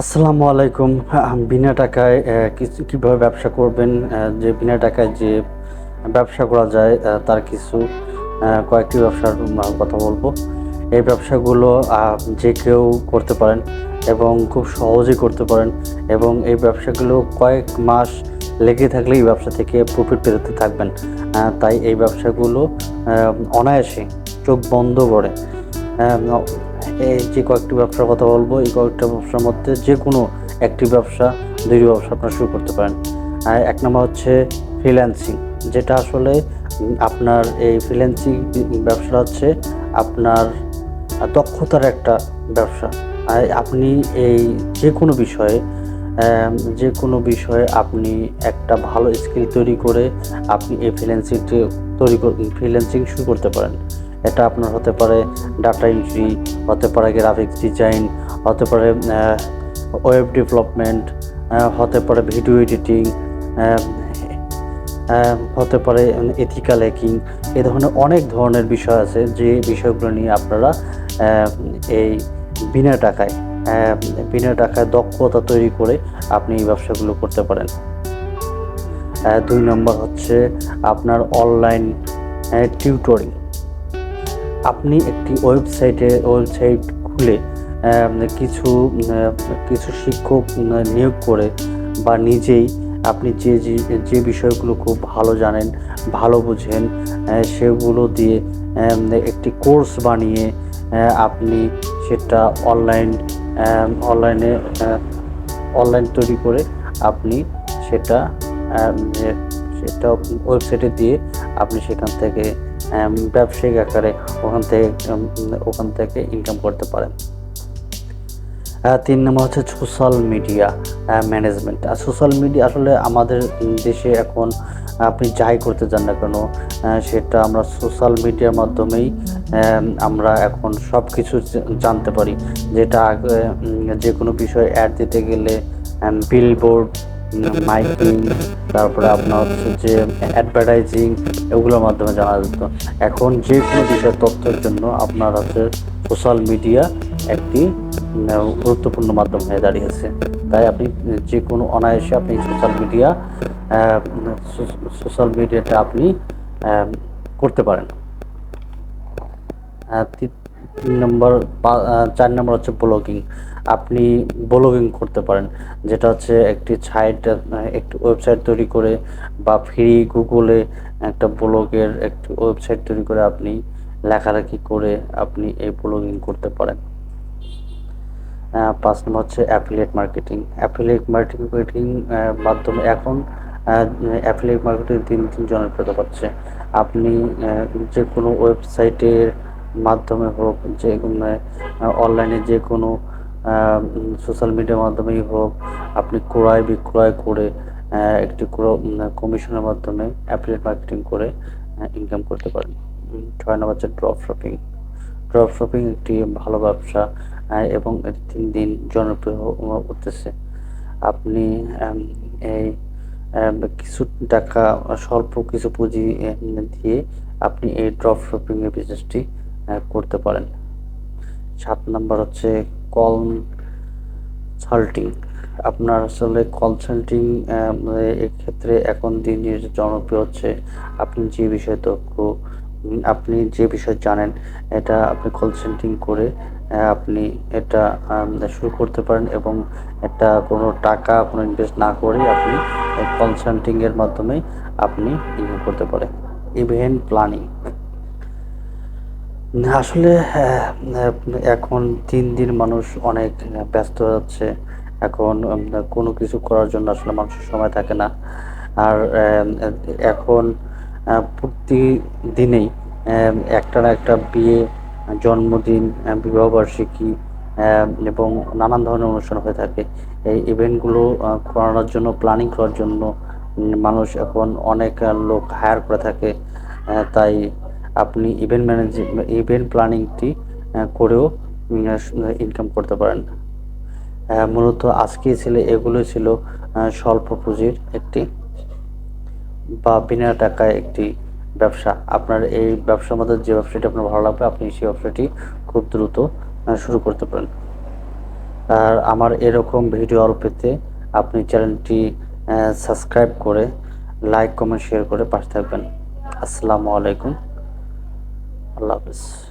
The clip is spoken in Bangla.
আসসালামু আলাইকুম। বিনা টাকায় কীভাবে ব্যবসা করবেন? যে বিনা টাকায় যে ব্যবসা করা যায় তার কিছু কয়েকটি ব্যবসার কথা বলব। এই ব্যবসাগুলো যে কেউ করতে পারেন এবং খুব সহজেই করতে পারেন এবং এই ব্যবসাগুলো কয়েক মাস লেগে থাকলে এই ব্যবসা থেকে প্রফিট পেতে থাকবেন। তাই এই ব্যবসাগুলো অনায়াসে চোখ বন্ধ করে যে কয়েকটি ব্যবসার কথা বলব, এই কয়েকটা ব্যবসার মধ্যে যে কোনো একটি ব্যবসা, দুইটি ব্যবসা আপনারা শুরু করতে পারেন। আর এক নম্বর হচ্ছে ফ্রিল্যান্সিং যেটা আসলে আপনার এই ফ্রিল্যান্সিং ব্যবসা হচ্ছে আপনার দক্ষতার একটা ব্যবসা। আপনি এই যে কোনো বিষয়ে যে কোনো বিষয়ে আপনি একটা ভালো স্কিল তৈরি করে আপনি এই ফ্রিল্যান্সিংটি তৈরি ফ্রিল্যান্সিং শুরু করতে পারেন। এটা আপনার হতে পারে ডাটা এন্ট্রি হতে পারে গ্রাফিক্স ডিজাইন হতে পারে ওয়েব ডেভেলপমেন্ট হতে পারে ভিডিও এডিটিং হতে পারে এথিক্যাল হ্যাকিং এ ধরনের অনেক ধরনের বিষয় আছে যে বিষয়গুলো নিয়ে আপনারা এই বিনা টাকায় বিনা টাকায় দক্ষতা তৈরি করে আপনি এই ব্যবসাগুলো করতে পারেন। দুই নম্বর হচ্ছে আপনার অনলাইন টিউটরিং আপনি একটি ওয়েবসাইটে, ওয়েবসাইট খুলে কিছু কিছু শিক্ষক নিয়োগ করে বা নিজেই আপনি যে, যে- বিষয়গুলো খুব ভালো জানেন, ভালো বুঝেন সেগুলো দিয়ে একটি কোর্স বানিয়ে আপনি সেটা অনলাইন অনলাইনে অনলাইন তৈরি করে আপনি সেটা সেটা ওয়েবসাইটে দিয়ে আপনি সেখান থেকে ব্যবসায়িক আকারে ওখান থেকে ওখান থেকে ইনকাম করতে পারেন। তিন নম্বর হচ্ছে সোশ্যাল মিডিয়া ম্যানেজমেন্ট আর সোশ্যাল মিডিয়া আসলে আমাদের দেশে এখন আপনি যাই করতে চান না কেন সেটা আমরা সোশ্যাল মিডিয়ার মাধ্যমেই আমরা এখন সব কিছু জানতে পারি। যেটা যে কোনো বিষয়ে অ্যাড দিতে গেলে বিলবোর্ড মাইকিং তারপরে আপনার হচ্ছে যে অ্যাডভার্টাইজিং এগুলোর মাধ্যমে জানা যেত। এখন যে কোনো বিষয়ের তথ্যের জন্য আপনার হচ্ছে সোশ্যাল মিডিয়া একটি গুরুত্বপূর্ণ মাধ্যম হয়ে দাঁড়িয়েছে। তাই আপনি যে কোনো অনায়াসে আপনি সোশ্যাল মিডিয়া সোশ্যাল মিডিয়াটা আপনি করতে পারেন। নম্বর চার নম্বর হচ্ছে ব্লগিং। আপনি ব্লগিং করতে পারেন, যেটা হচ্ছে একটি সাইট একটি ওয়েবসাইট তৈরি করে বা ফ্রি গুগলে একটা ব্লগের একটি ওয়েবসাইট তৈরি করে আপনি লেখালেখি করে আপনি এই ব্লগিং করতে পারেন। পাঁচ নম্বর হচ্ছে অ্যাফিলিয়েট মার্কেটিং অ্যাফিলিয়েট মার্কেটিং মাধ্যমে এখন অ্যাফিলিয়েট মার্কেটিং দিন দিন জনপ্রিয়তা পাচ্ছে আপনি যে কোনো ওয়েবসাইটের মাধ্যমে হোক, যে অনলাইনে যে কোনো সোশ্যাল মিডিয়ার মাধ্যমেই হোক, আপনি ক্রয় বিক্রয় করে একটি কমিশনের মাধ্যমে অ্যাফিলিয়েট মার্কেটিং করে ইনকাম করতে পারেন। ছয় নম্বর হচ্ছে ড্রপ শপিং ড্রপ শপিং একটি ভালো ব্যবসা এবং দিন দিন জনপ্রিয় হতেছে। আপনি এই কিছু টাকা স্বল্প কিছু পুঁজি দিয়ে আপনি এই ড্রপ শপিং এর বিজনেসটি করতে পারেন। সাত নাম্বার হচ্ছে কনসাল্টিং আপনার আসলে কনসাল্টিং এক্ষেত্রে এখন দিন জনপ্রিয় হচ্ছে। আপনি যে বিষয়ে দক্ষ আপনি যে বিষয় জানেন, এটা আপনি কনসাল্টিং করে আপনি এটা শুরু করতে পারেন এবং এটা কোনো টাকা, কোনো ইনভেস্ট না করেই আপনি কনসাল্টিং এর মাধ্যমে আপনি ইনকাম করতে পারেন। Event planning. আসলে আহ, এখন দিন দিন মানুষ অনেক ব্যস্ত হয়ে যাচ্ছে এখন কোনো কিছু করার জন্য আসলে মানুষের সময় থাকে না। আর এখন প্রতিদিনেই একটা না একটা বিয়ে জন্মদিন বিবাহবার্ষিকী এবং নানান ধরনের অনুষ্ঠান হয়ে থাকে। এই ইভেন্টগুলো করানোর জন্য প্ল্যানিং করার জন্য মানুষ এখন অনেক লোক হায়ার করে থাকে। তাই আপনি ইভেন্ট ম্যানেজ ইভেন্ট প্ল্যানিংটি করেও ইনকাম করতে পারেন। মূলত আজকে ছিল এগুলো ছিল স্বল্প পুঁজির একটি বা বিনা টাকায় একটি ব্যবসা। আপনার এই ব্যবসার মধ্যে যে ব্যবসাটি আপনার ভালো লাগবে, আপনি সেই ব্যবসাটি খুব দ্রুত শুরু করতে পারেন। আর আমার এরকম ভিডিও আরও পেতে আপনি চ্যানেলটি সাবস্ক্রাইব করে লাইক কমেন্ট শেয়ার করে পাশে থাকবেন। আসসালামু আলাইকুম। আল্লাহ হাফিজ